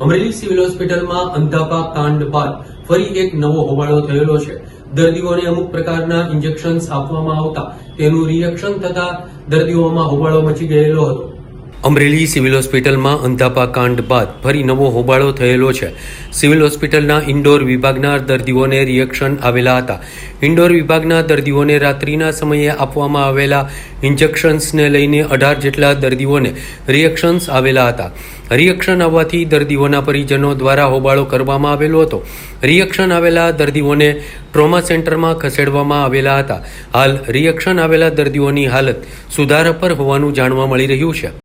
Amreli civil હોસ્પિટલમાં અંધાપા કાંડ બાદ ફરી એક નવો હોબાળો થયેલો છે. દર્દીઓને અમુક પ્રકારના ઇન્જેક્શન્સ આપવામાં આવતા તેનું રિએક્શન થતા દર્દીઓમાં હોબાળો મચી ગયેલો હતો. અમરેલી સિવિલ હોસ્પિટલમાં અંધાપા કાંડ બાદ ફરી નવો હોબાળો થયેલો છે. સિવિલ હોસ્પિટલના ઇન્ડોર વિભાગના દર્દીઓને રિએક્શન આવેલા હતા. ઇન્ડોર વિભાગના દર્દીઓને રાત્રિના સમયે આપવામાં આવેલા ઇન્જેક્શન્સને લઈને અઢાર જેટલા દર્દીઓને રિએક્શન્સ આવેલા હતા. રિએક્શન આવવાથી દર્દીઓના પરિજનો દ્વારા હોબાળો કરવામાં આવેલો હતો. રિએક્શન આવેલા દર્દીઓને ટ્રોમા સેન્ટરમાં ખસેડવામાં આવેલા હતા. હાલ રિએક્શન આવેલા દર્દીઓની હાલત સુધારા પર હોવાનું જાણવા મળી રહ્યું છે.